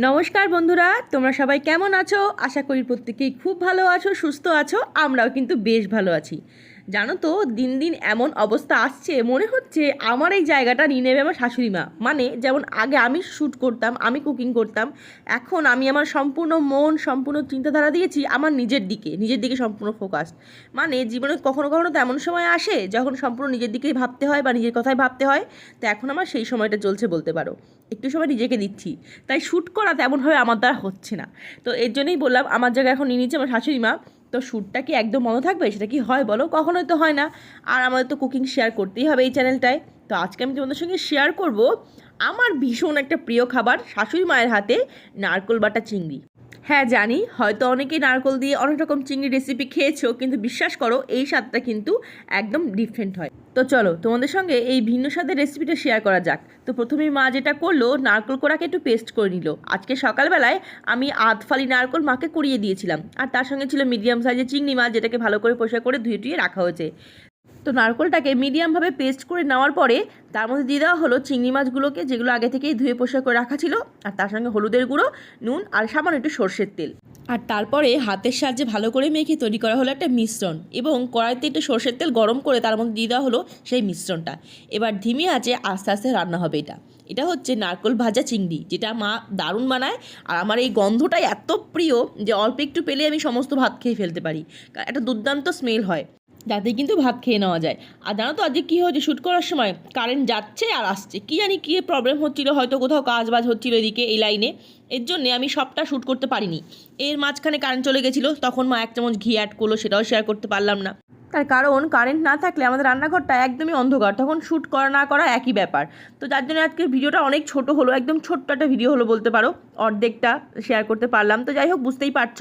নমস্কার বন্ধুরা, তোমরা সবাই কেমন আছো? আশা করি প্রত্যেকেই খুব ভালো আছো, সুস্থ আছো, আমরাও কিন্তু বেশ ভালো আছি। জানো তো, দিন দিন এমন অবস্থা আসছে, মনে হচ্ছে আমার এই জায়গাটা নিয়ে নেবে আমার শাশুড়ি মা। মানে যেমন আগে আমি শ্যুট করতাম, আমি কুকিং করতাম, এখন আমি আমার সম্পূর্ণ মন, সম্পূর্ণ চিন্তাধারা দিয়েছি আমার নিজের দিকে নিজের দিকে সম্পূর্ণ ফোকাস মানে জীবনে কখনো কখনো তো এমন সময় আসে যখন সম্পূর্ণ নিজের দিকেই ভাবতে হয় বা নিজের কথাই ভাবতে হয়, তো এখন আমার সেই সময়টা চলছে বলতে পারো। একটু সময় নিজেকে দিচ্ছি। তাই শ্যুট করা তেমনভাবে আমার দ্বারা হচ্ছে না। তো এর জন্যই বললাম, আমার জায়গায় এখন নিয়ে নিচ্ছে আমার শাশুড়ি মা। তো শ্যুটটা কি একদম মনে থাকবে? সেটা কি হয় বলো? কখনোই তো হয় না। আর আমাদের তো কুকিং শেয়ার করতেই হবে এই চ্যানেলটায়। তো আজকে আমি তোমাদের সঙ্গে শেয়ার করব আমার ভীষণ একটা প্রিয় খাবার শাশুড়ি মায়ের হাতে নারকোল বাটা চিংড়ি। হ্যাঁ জানি। হয়তো অনেকেই নারকোল দিয়ে অনেক রকম চিংড়ি রেসিপি খেয়েছো, কিন্তু বিশ্বাস করো, এই স্বাদটা কিন্তু একদম ডিফারেন্ট হয়। তো চলো, তোমাদের সঙ্গে এই ভিন্ন স্বাদের রেসিপিটা শেয়ার করা যাক। তো প্রথমেই মা যেটা করল, নারকল কোড়াকে একটু পেস্ট করে নিল। আজকে সকালবেলায় আমি আধ ফালি নারকোল মাকে কুড়িয়ে দিয়েছিলাম। আর তার সঙ্গে ছিল মিডিয়াম সাইজের চিংড়ি মাছ, যেটাকে ভালো করে পরিষ্কার করে ধুয়ে টুয়ে রাখা হয়েছে। তো নারকোলটাকে মিডিয়ামভাবে পেস্ট করে নেওয়ার পরে তার মধ্যে দিয়ে দেওয়া হলো চিংড়ি মাছগুলোকে, যেগুলো আগে থেকেই ধুয়ে পরিষ্কার করে রাখা ছিল। আর তার সঙ্গে হলুদের গুঁড়ো, নুন আর সামান্য একটু সর্ষের তেল। আর তারপরে হাতের সাহায্যে ভালো করে মেখে তৈরি করা হলো একটা মিশ্রণ এবং কড়াইতে একটু সর্ষের তেল গরম করে তার মধ্যে দিয়ে দেওয়া হলো সেই মিশ্রণটা। এবার ধিমি আছে আস্তে আস্তে রান্না হবে এটা। এটা হচ্ছে নারকোল ভাজা চিংড়ি, যেটা মা দারুণ বানায়। আর আমার এই গন্ধটাই এত প্রিয় যে অল্প একটু পেলে আমি সমস্ত ভাত খেয়ে ফেলতে পারি। একটা দুর্দান্ত স্মেল হয়। যাতে কিন্তু ভাত খেয়ে নেওয়া যায়। আর জানো তো আজকে কী হয়েছে? শ্যুট করার সময় কারেন্ট যাচ্ছে আর আসছে। কী জানি কী প্রবলেম হচ্ছিল, হয়তো কোথাও কাজ বাজ হচ্ছিল এদিকে এই লাইনে এর জন্যে আমি সবটা শ্যুট করতে পারিনি। এর মাঝখানে কারেন্ট চলে গেছিল, তখন মা এক চামচ ঘি অ্যাড করল, সেটাও শেয়ার করতে পারলাম না। তার কারণ কারেন্ট না থাকলে আমাদের রান্নাঘরটা একদমই অন্ধকার। তখন শ্যুট করা, না করা একই ব্যাপার। তো যার জন্য আজকের ভিডিওটা অনেক ছোট হলো, একদম ছোট্ট একটা ভিডিও হলো বলতে পারো। অর্ধেকটা শেয়ার করতে পারলাম। তো যাই হোক, বুঝতেই পারছ,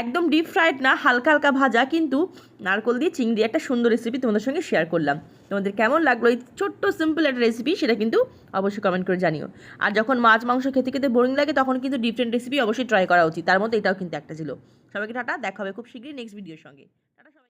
একদম ডিপ ফ্রাইড না, হালকা হালকা ভাজা, কিন্তু নারকল দিয়ে চিংড়ি একটা সুন্দর রেসিপি তোমাদের সঙ্গে শেয়ার করলাম। তোমাদের কেমন লাগল এই ছোট্ট সিম্পল একটা রেসিপি সেটা কিন্তু অবশ্যই কমেন্ট করে জানিও। আর যখন মাছ, মাংস খেতে খেতে বোরিং লাগে, তখন কিন্তু ডিফারেন্ট রেসিপি অবশ্যই ট্রাই করা উচিত। তার মধ্যে এটাও কিন্তু একটা ছিল। সবাইকে টাটা, দেখা হবে খুব শীঘ্রই নেক্সট ভিডিওর সঙ্গে।